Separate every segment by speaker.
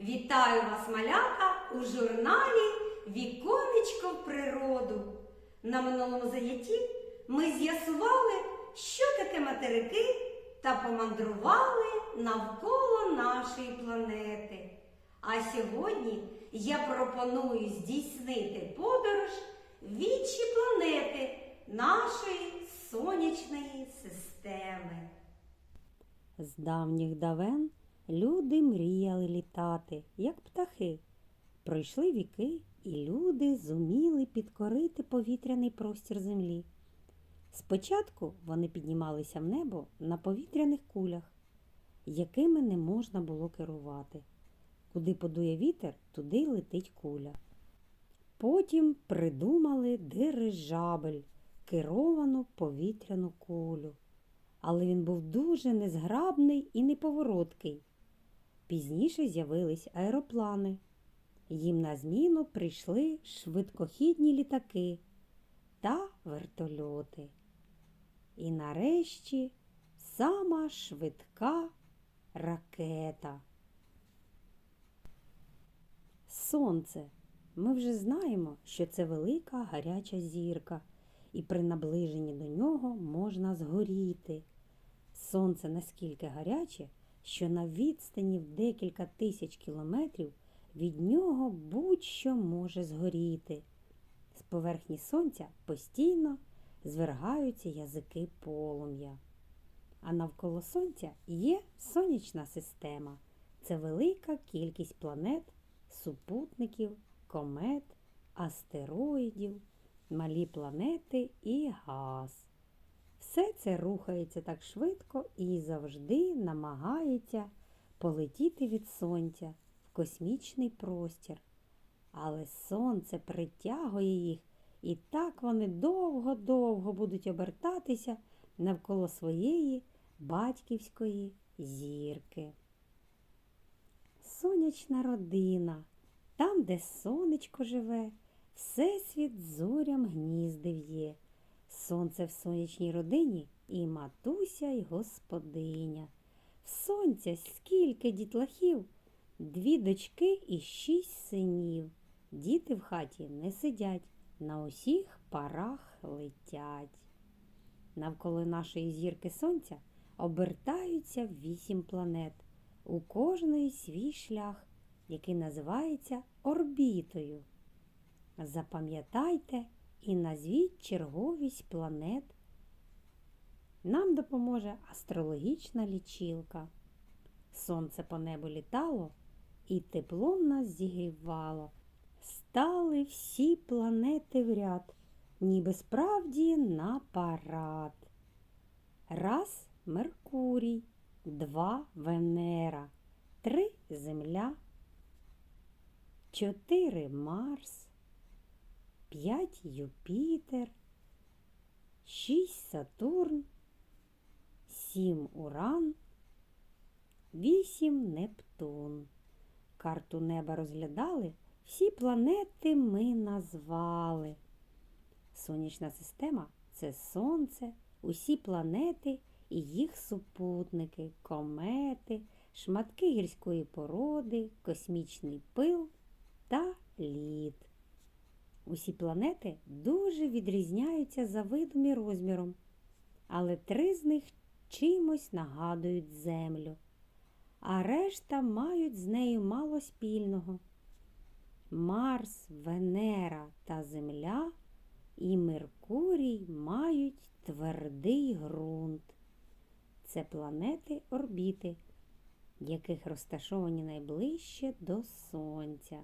Speaker 1: Вітаю вас, малята, у журналі Віконечко в природу. На минулому занятті ми з'ясували, що таке материки, та помандрували навколо нашої планети. А сьогодні я пропоную здійснити подорож в інші планети нашої сонячної системи.
Speaker 2: З давніх давен люди мріяли літати, як птахи. Пройшли віки, і люди зуміли підкорити повітряний простір землі. Спочатку вони піднімалися в небо на повітряних кулях, якими не можна було керувати. Куди подує вітер, туди й летить куля. Потім придумали дирижабель, керовану повітряну кулю але він був дуже незграбний і неповороткий. Пізніше з'явились аероплани. Їм на зміну прийшли швидкохідні літаки та вертольоти. І нарешті сама швидка ракета. Сонце. Ми вже знаємо, що це велика гаряча зірка, і при наближенні до нього можна згоріти. Сонце наскільки гаряче, що на відстані в декілька тисяч кілометрів від нього будь-що може згоріти. З поверхні сонця постійно звергаються язики полум'я. А навколо сонця є сонячна система. Це велика кількість планет, супутників, комет, астероїдів, малі планети і газ. Все це рухається так швидко і завжди намагається полетіти від сонця в космічний простір. Але сонце притягує їх, і так вони довго-довго будуть обертатися навколо своєї батьківської зірки. Сонячна родина, там, де сонечко живе, всесвіт зорям гнізди в'є. Сонце в сонячній родині і матуся, й господиня. В сонця скільки дітлахів, дві дочки і шість синів. Діти в хаті не сидять, на усіх парах летять. Навколо нашої зірки сонця обертаються вісім планет. У кожної свій шлях, який називається орбітою. Запам'ятайте і назвіть черговість планет. Нам допоможе астрологічна лічилка. Сонце по небу літало і теплом нас зігрівало. Стали всі планети в ряд, ніби справді на парад. Раз Меркурій, два Венера, три Земля, чотири Марс, п'ять Юпітер, шість Сатурн, сім Уран, вісім Нептун. Карту неба розглядали, всі планети ми назвали. Сонячна система це Сонце, усі планети і їх супутники, комети, шматки гірської породи, космічний пил та лід. Усі планети дуже відрізняються за видом і розміром, але три з них чимось нагадують Землю, а решта мають з нею мало спільного. Марс, Венера та Земля і Меркурій мають твердий ґрунт. Це планети орбіти, яких розташовані найближче до Сонця.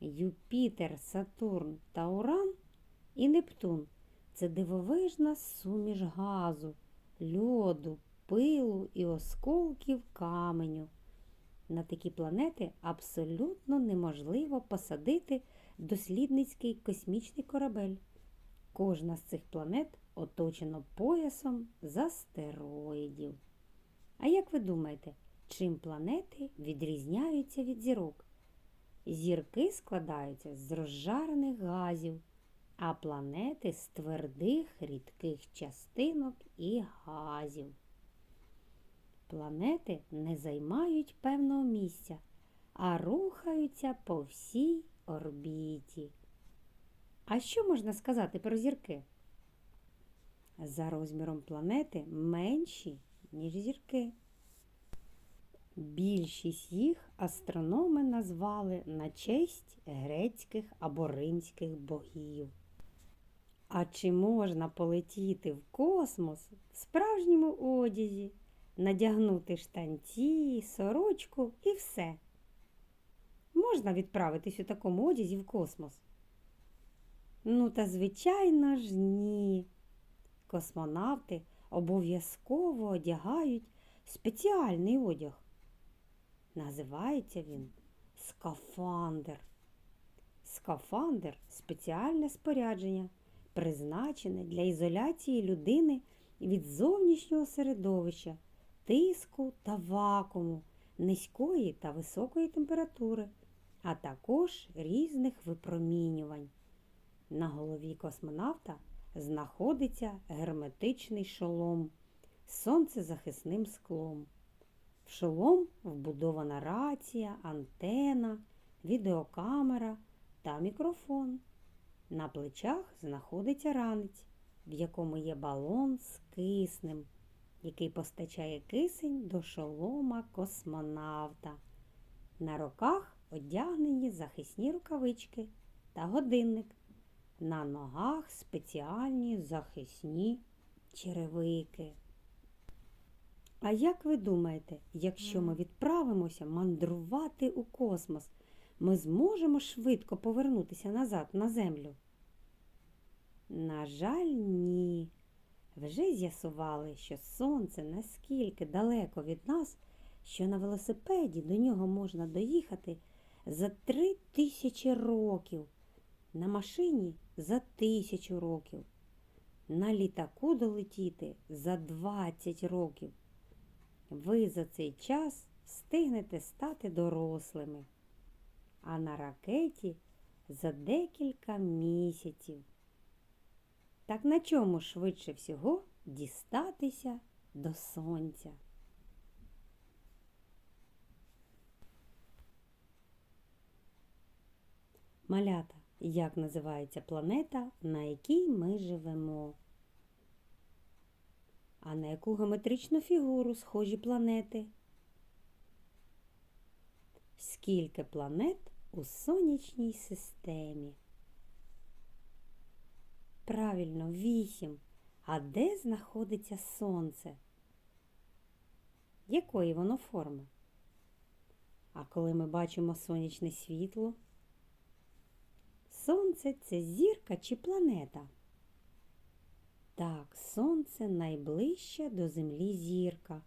Speaker 2: Юпітер, Сатурн та Уран і Нептун це дивовижна суміш газу, льоду, пилу і осколків каменю. На такі планети абсолютно неможливо посадити дослідницький космічний корабель. Кожна з цих планет оточена поясом з астероїдів. А як ви думаєте, чим планети відрізняються від зірок? Зірки складаються з розжарених газів, а планети з твердих рідких частинок і газів. Планети не займають певного місця, а рухаються по всій орбіті. А що можна сказати про зірки? За розміром планети менші, ніж зірки. Більшість їх астрономи назвали на честь грецьких або римських богів. А чи можна полетіти в космос в справжньому одязі, надягнути штанці, сорочку і все? Можна відправитись у такому одязі в космос? Ну, та звичайно ж ні. Космонавти обов'язково одягають спеціальний одяг. Називається він скафандр. Скафандр спеціальне спорядження, призначене для ізоляції людини від зовнішнього середовища, тиску та вакууму, низької та високої температури, а також різних випромінювань. На голові космонавта знаходиться герметичний шолом з сонцезахисним склом. В шолом вбудована рація, антена, відеокамера та мікрофон. На плечах знаходиться ранець, в якому є балон з киснем, який постачає кисень до шолома космонавта. На руках одягнені захисні рукавички та годинник. На ногах спеціальні захисні черевики. А як ви думаєте, якщо ми відправимося мандрувати у космос, ми зможемо швидко повернутися назад на Землю? На жаль, ні. Вже з'ясували, що сонце наскільки далеко від нас, що на велосипеді до нього можна доїхати за три тисячі років, на машині за тисячу років, на літаку долетіти за 20 років. Ви за цей час встигнете стати дорослими, а на ракеті за декілька місяців. Так на чому швидше всього дістатися до сонця? Малята, як називається планета, на якій ми живемо? А на яку геометричну фігуру схожі планети? Скільки планет у сонячній системі? Правильно, вісім. А де знаходиться сонце? Якої воно форми? А коли ми бачимо сонячне світло? Сонце це зірка чи планета? Так, сонце найближча до Землі зірка.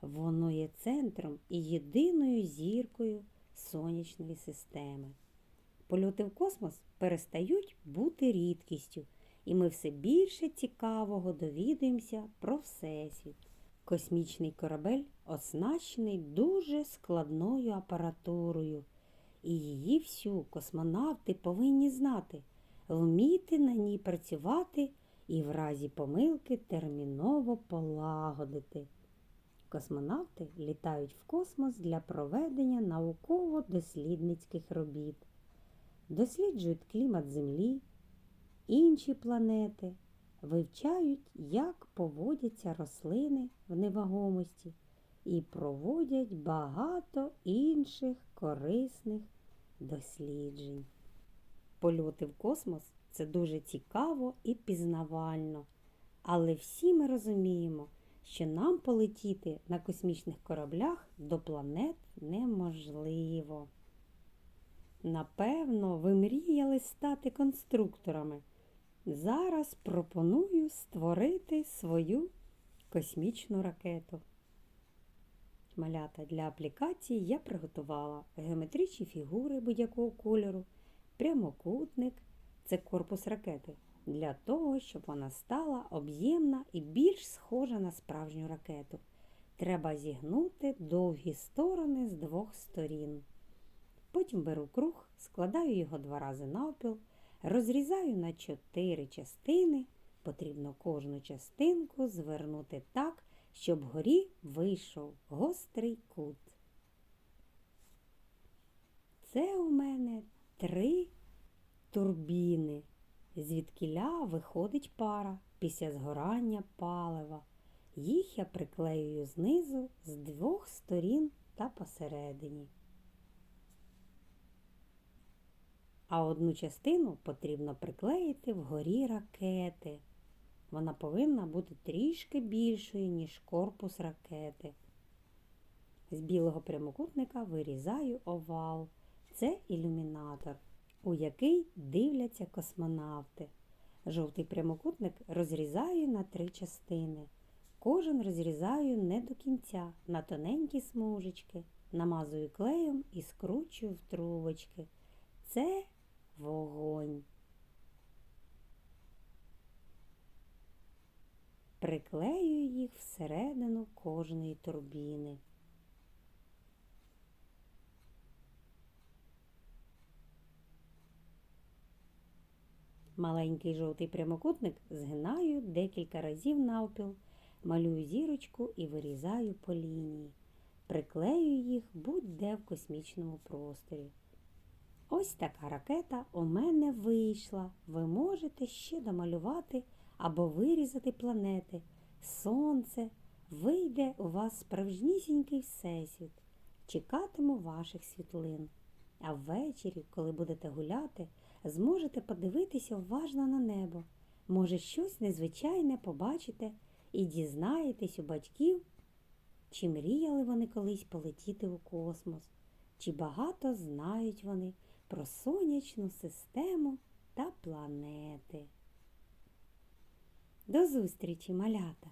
Speaker 2: Воно є центром і єдиною зіркою сонячної системи. Польоти в космос перестають бути рідкістю, і ми все більше цікавого довідуємося про Всесвіт. Космічний корабель оснащений дуже складною апаратурою, і її всю космонавти повинні знати, вміти на ній працювати і в разі помилки терміново полагодити. Космонавти літають в космос для проведення науково-дослідницьких робіт, досліджують клімат Землі, інші планети, вивчають, як поводяться рослини в невагомості і проводять багато інших корисних досліджень. Польоти в космос це дуже цікаво і пізнавально. Але всі ми розуміємо, що нам полетіти на космічних кораблях до планет неможливо. Напевно, ви мріяли стати конструкторами. Зараз пропоную створити свою космічну ракету. Малята для аплікації я приготувала геометричні фігури будь-якого кольору, прямокутник це корпус ракети, для того, щоб вона стала об'ємна і більш схожа на справжню ракету. Треба зігнути довгі сторони з двох сторін. Потім беру круг, складаю його два рази навпіл, розрізаю на чотири частини. Потрібно кожну частинку звернути так, щоб вгорі вийшов гострий кут. Це у мене три турбіни, звідкіля виходить пара після згорання палива. Їх я приклеюю знизу з двох сторін та посередині. А одну частину потрібно приклеїти вгорі ракети. Вона повинна бути трішки більшою, ніж корпус ракети. З білого прямокутника вирізаю овал. Це ілюмінатор, у який дивляться космонавти. Жовтий прямокутник розрізаю на три частини. Кожен розрізаю не до кінця на тоненькі смужечки, намазую клеєм і скручую в трубочки. Це вогонь. Приклеюю їх всередину кожної турбіни. Маленький жовтий прямокутник згинаю декілька разів навпіл, малюю зірочку і вирізаю по лінії. Приклеюю їх будь-де в космічному просторі. Ось така ракета у мене вийшла. Ви можете ще домалювати або вирізати планети. Сонце. Вийде у вас справжнісінький всесвіт. Чекатиму ваших світлин. А ввечері, коли будете гуляти, зможете подивитися уважно на небо. Може, щось незвичайне побачите і дізнаєтесь у батьків, чи мріяли вони колись полетіти у космос, чи багато знають вони про сонячну систему та планети. До зустрічі, малята!